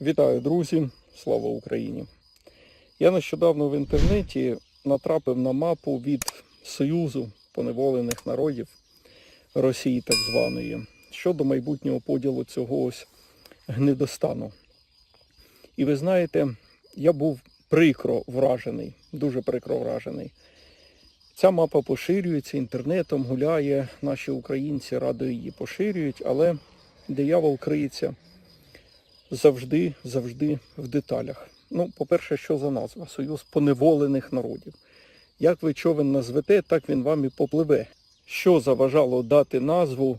Вітаю, друзі! Слава Україні! Я нещодавно в інтернеті натрапив на мапу від Союзу поневолених народів Росії так званої щодо майбутнього поділу цього ось гнидостану. І ви знаєте, я був прикро вражений, дуже прикро вражений. Ця мапа поширюється інтернетом, гуляє, наші українці радо її поширюють, але диявол криється завжди, завжди в деталях. Ну, по-перше, що за назва? Союз поневолених народів. Як ви човен назвете, так він вам і попливе. Що заважало дати назву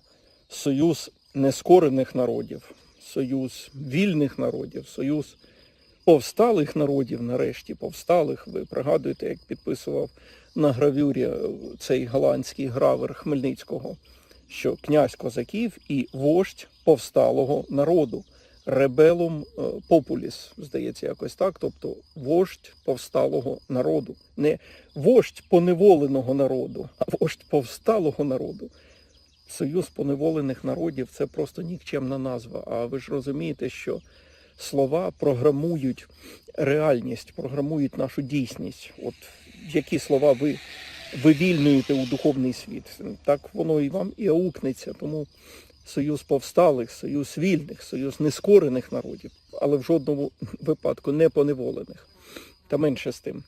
Союз нескорених народів, Союз вільних народів, Союз повсталих народів, нарешті, повсталих. Ви пригадуєте, як підписував на гравюрі е, цей голландський гравер Хмельницького, що князь козаків і вождь повсталого народу. Ребелум популіс, здається, якось так, тобто вождь повсталого народу. Не вождь поневоленого народу, а вождь повсталого народу. Союз поневолених народів це просто нікчемна назва. А ви ж розумієте, що слова програмують реальність, програмують нашу дійсність. От які слова ви вивільнюєте у духовний світ, так воно і вам і аукнеться. Тому союз повсталих, союз вільних, союз нескорених народів, але в жодному випадку не поневолених. Та менше з тим.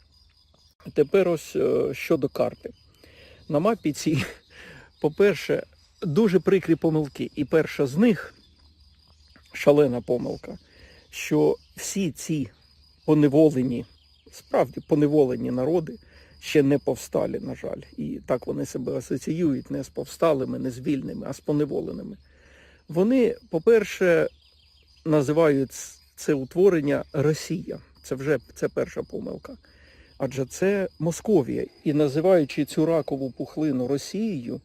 Тепер ось е, щодо карти. На мапі цій, по-перше, дуже прикрі помилки. І перша з них шалена помилка, що всі ці поневолені, справді поневолені народи ще не повсталі, на жаль. І так вони себе асоціюють не з повсталими, не з вільними, а з поневоленими. Вони, по-перше, називають це утворення Росія. Це вже це перша помилка. Адже це Московія. І називаючи цю ракову пухлину Росією,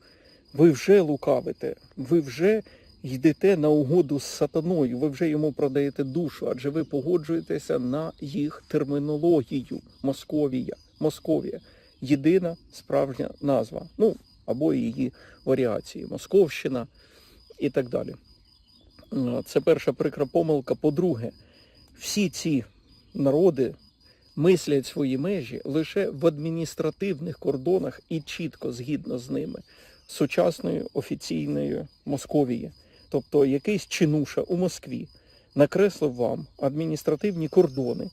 ви вже лукавите, ви вже йдете на угоду з сатаною, ви вже йому продаєте душу, адже ви погоджуєтеся на їх термінологію. Московія, Московія. Єдина справжня назва. Ну, або її варіації. Московщина і так далі. Е, Це перша прикра помилка. По-друге, всі ці народи мислять свої межі лише в адміністративних кордонах і чітко згідно з ними сучасної офіційної Московії. Тобто якийсь чинуша у Москві накреслив вам адміністративні кордони,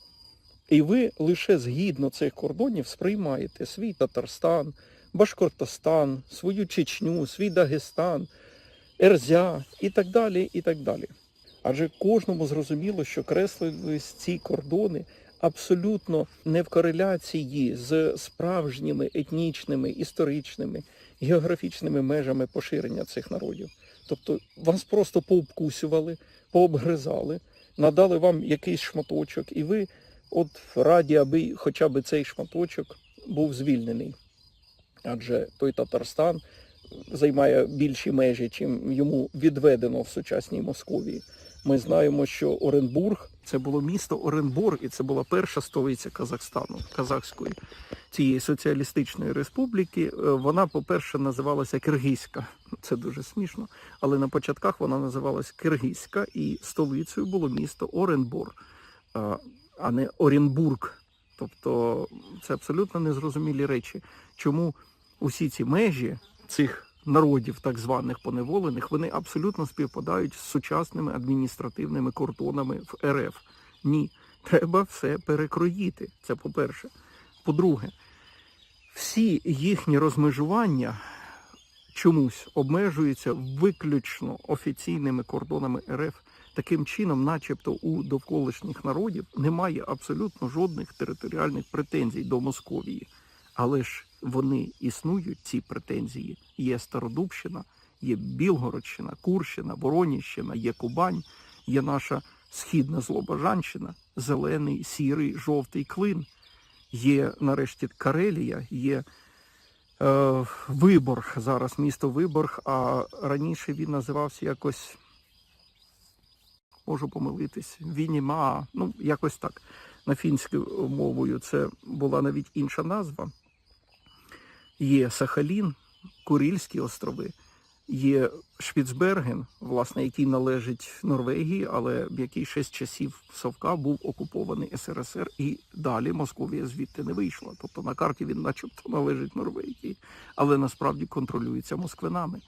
і ви лише згідно цих кордонів сприймаєте свій Татарстан, Башкортостан, свою Чечню, свій Дагестан, Ерзя і так далі. і так далі. Адже кожному зрозуміло, що креслились ці кордони абсолютно не в кореляції з справжніми етнічними, історичними, географічними межами поширення цих народів. Тобто вас просто пообкусювали, пообгризали, надали вам якийсь шматочок, і ви от раді, аби хоча б цей шматочок був звільнений. Адже той Татарстан займає більші межі, чим йому відведено в сучасній Московії. Ми знаємо, що Оренбург це було місто Оренбург, і це була перша столиця Казахстану, Казахської цієї соціалістичної республіки. Е, Вона, по-перше, називалася Киргизька. Це дуже смішно. Але на початках вона називалась Киргизька, і столицею було місто Оренбург, а- а не Оренбург. Тобто це абсолютно незрозумілі речі. Чому усі ці межі цих народів, так званих поневолених, вони абсолютно співпадають з сучасними адміністративними кордонами в РФ. Ні, треба все перекроїти. Це по-перше. По-друге, всі їхні розмежування чомусь обмежуються виключно офіційними кордонами РФ. Таким чином, начебто, у довколишніх народів немає абсолютно жодних територіальних претензій до Московії. Але ж вони існують, ці претензії. Є Стародубщина, є Білгородщина, Курщина, Вороніщина, є Кубань, є наша східна Злобожанщина, зелений, сірий, жовтий клин. Є нарешті Карелія, є е, Виборг, зараз місто Виборг, а раніше він називався якось, можу помилитись, Вініма, ну якось так. На фінською мовою це була навіть інша назва. Є Сахалін, Курильські острови, Є Шпіцберген, власне, який належить Норвегії, але який ще часів Совка був окупований СРСР, і далі Московія звідти не вийшла. Тобто на карті він, начебто, належить Норвегії, але насправді контролюється москвинами.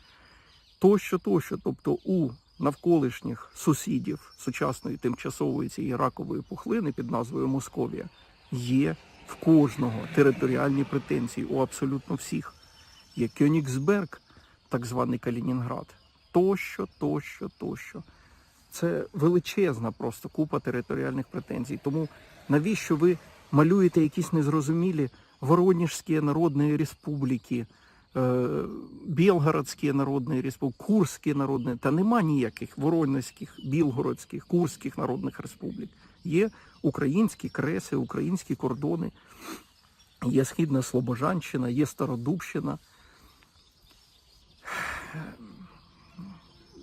Тощо, тощо, тобто у навколишніх сусідів сучасної тимчасової цієї ракової пухлини під назвою Московія є в кожного територіальні претензії у абсолютно всіх. Є Кьонігсберг, так званий Калінінград, тощо, тощо, тощо. Це величезна просто купа територіальних претензій. Тому навіщо ви малюєте якісь незрозумілі Воронежські народні республіки, Білгородські народні республіки, Курські народні, та нема ніяких Воронезьких, Білгородських, Курських народних республік. Є українські креси, українські кордони, є Східна Слобожанщина, є Стародубщина.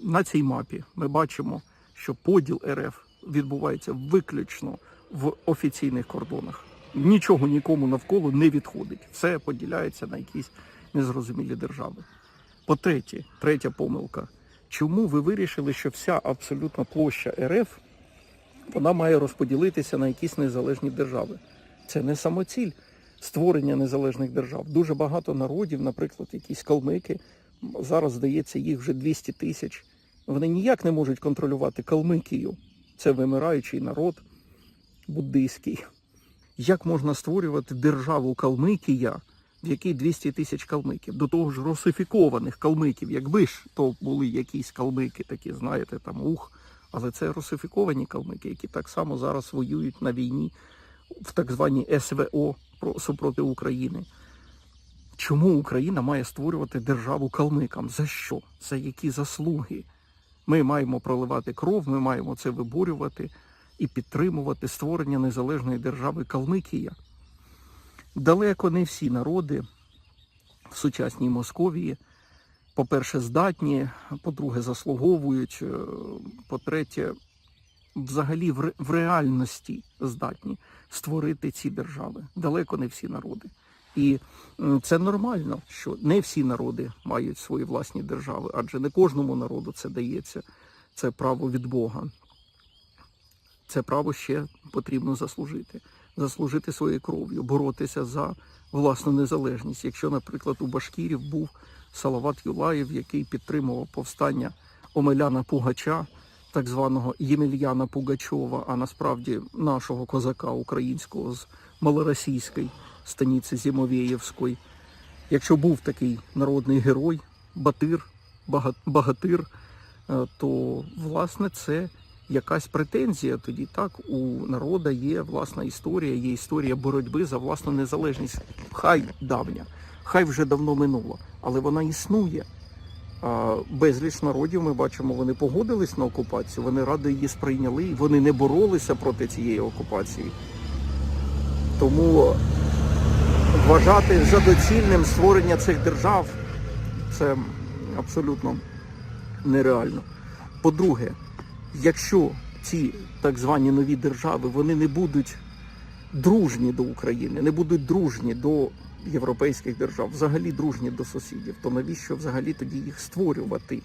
На цій мапі ми бачимо, що поділ РФ відбувається виключно в офіційних кордонах. Нічого нікому навколо не відходить. Все поділяється на якісь незрозумілі держави. По-третє, третя помилка. Чому ви вирішили, що вся абсолютна площа РФ вона має розподілитися на якісь незалежні держави? Це не самоціль створення незалежних держав. Дуже багато народів, наприклад, якісь калмики, зараз здається, їх вже 200 тисяч. Вони ніяк не можуть контролювати Калмикію. Це вимираючий народ буддийський. Як можна створювати державу Калмикія, в якій 200 тисяч калмиків? До того ж русифікованих калмиків. Якби ж то були якісь калмики, такі, знаєте, там ух, але це русифіковані калмики, які так само зараз воюють на війні в так званій СВО супроти України. Чому Україна має створювати державу калмикам? За що? За які заслуги? Ми маємо проливати кров, ми маємо це виборювати і підтримувати створення незалежної держави Калмикія. Далеко не всі народи в сучасній Московії, по-перше, здатні, по-друге, заслуговують, е, по-третє, взагалі в, ре- в реальності здатні створити ці держави. Далеко не всі народи. І це нормально, що не всі народи мають свої власні держави, адже не кожному народу це дається. Це право від Бога. Це право ще потрібно заслужити. Заслужити своєю кров'ю, боротися за власну незалежність. Якщо, наприклад, у Башкірів був Салават Юлаєв, який підтримував повстання Омеляна Пугача, так званого Ємельяна Пугачова, а насправді нашого козака українського з малоросійської станиці Зімовєєвської. Якщо був такий народний герой, батир, бага- багатир, е, то власне це якась претензія. Тоді так у народа є власна історія, є історія боротьби за власну незалежність. Хай давня, хай вже давно минуло, але вона існує. Безліч народів ми бачимо, вони погодились на окупацію, вони радо її сприйняли, вони не боролися проти цієї окупації. Тому вважати за доцільним створення цих держав це абсолютно нереально. По-друге, якщо ці так звані нові держави вони не будуть дружні до України, не будуть дружні до європейських держав, взагалі дружні до сусідів, то навіщо взагалі тоді їх створювати?